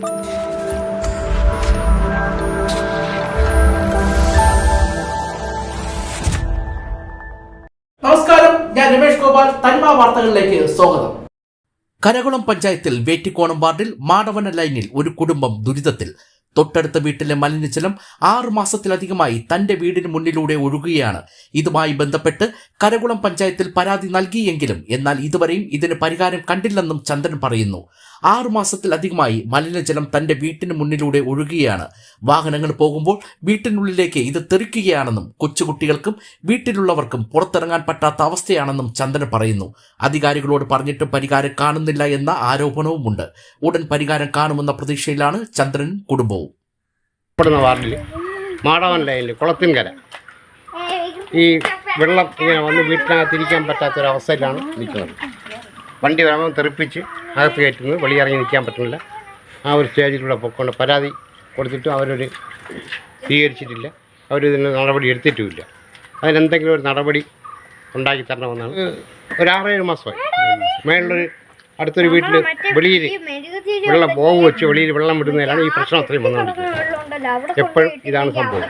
നമസ്കാരം. ഞാൻ രമേഷ് ഗോപാൽ. തനിമ വാർത്തകളിലേക്ക് സ്വാഗതം. കരകുളം പഞ്ചായത്തിൽ വേറ്റിക്കോണം വാർഡിൽ മാടവന ലൈനിൽ ഒരു കുടുംബം ദുരിതത്തിൽ. തൊട്ടടുത്ത വീട്ടിലെ മലിനജലം ആറു മാസത്തിലധികമായി തന്റെ വീടിന് മുന്നിലൂടെ ഒഴുകുകയാണ്. ഇതുമായി ബന്ധപ്പെട്ട് കരകുളം പഞ്ചായത്തിൽ പരാതി നൽകിയെങ്കിലും എന്നാൽ ഇതുവരെയും ഇതിന് പരിഹാരം കണ്ടില്ലെന്നും ചന്ദ്രൻ പറയുന്നു. ആറു മാസത്തിലധികമായി മലിനജലം തന്റെ വീട്ടിന് മുന്നിലൂടെ ഒഴുകുകയാണ്. വാഹനങ്ങൾ പോകുമ്പോൾ വീട്ടിനുള്ളിലേക്ക് ഇത് തെറിക്കുകയാണെന്നും കൊച്ചുകുട്ടികൾക്കും വീട്ടിലുള്ളവർക്കും പുറത്തിറങ്ങാൻ പറ്റാത്ത അവസ്ഥയാണെന്നും ചന്ദ്രൻ പറയുന്നു. അധികാരികളോട് പറഞ്ഞിട്ടും പരിഹാരം കാണുന്നില്ല എന്ന ആരോപണവുമുണ്ട്. ഉടൻ പരിഹാരം കാണുമെന്ന പ്രതീക്ഷയിലാണ് ചന്ദ്രൻ കുടുംബവും. ഉൾപ്പെടുന്ന വാർഡിൽ മാടവൻ ലൈനിൽ കുളത്തിൻകര. ഈ വെള്ളം ഇങ്ങനെ വന്ന് വീട്ടിനകത്തിരിക്കാൻ പറ്റാത്തൊരവസ്ഥയിലാണ് നിൽക്കുന്നത്. വണ്ടി വരുമ്പോൾ തെറിപ്പിച്ച് അകത്ത് കയറ്റുന്നത് വെളിയിറങ്ങി നിൽക്കാൻ പറ്റുന്നില്ല. ആ ഒരു സ്റ്റേജിലൂടെ പൊക്കൊണ്ട് പരാതി കൊടുത്തിട്ടും അവരൊരു സ്വീകരിച്ചിട്ടില്ല. അവരിതിന് നടപടി എടുത്തിട്ടുമില്ല. അതിനെന്തെങ്കിലും ഒരു നടപടി ഉണ്ടാക്കി തരണമെന്നാണ്. ഒരു ആറേഴ് മാസമായി. മേളിലൊരു അടുത്തൊരു വീട്ടിൽ വെളിയിൽ വെള്ളം ബോവ് വെച്ച് വെളിയിൽ വെള്ളം വിടുന്നതിലാണ് ഈ പ്രശ്നം അത്രയും വന്നുകൊണ്ടിരിക്കുന്നത്. എപ്പോഴും ഇതാണ് സംഭവം.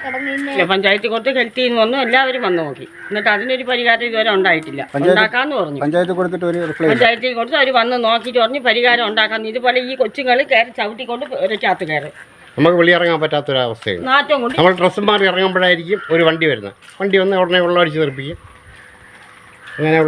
ഇല്ല, പഞ്ചായത്തിൽ കൊടുത്ത് ഹെൽത്തിൽ നിന്ന് വന്നു. എല്ലാവരും വന്ന് നോക്കി. എന്നിട്ട് അതിനൊരു പരിഹാരം ഇതുവരെ ഉണ്ടായിട്ടില്ല. ഉണ്ടാക്കാന്ന് പറഞ്ഞു. പഞ്ചായത്ത് കൊടുത്തിട്ട് ഒരു റിപ്ലൈ പഞ്ചായത്തിൽ കൊടുത്ത് അവർ വന്ന് നോക്കിയിട്ട് പറഞ്ഞ് പരിഹാരം ഉണ്ടാക്കാന്ന്. ഇതുപോലെ ഈ കൊച്ചുങ്ങൾ കയറി ചവിട്ടിക്കൊണ്ട് ഒരച്ചാത്ത് കയറും. നമുക്ക് വെളിയിറങ്ങാൻ പറ്റാത്തൊരവസ്ഥയാണ് നാറ്റം കൊണ്ട്. നമ്മൾ ഡ്രസ്സ് മാറി ഇറങ്ങുമ്പോഴായിരിക്കും ഒരു വണ്ടി വരുന്നത്. വണ്ടി വന്ന് ഉടനെ വെള്ളം അടിച്ച് നിർപ്പിക്കും അങ്ങനെ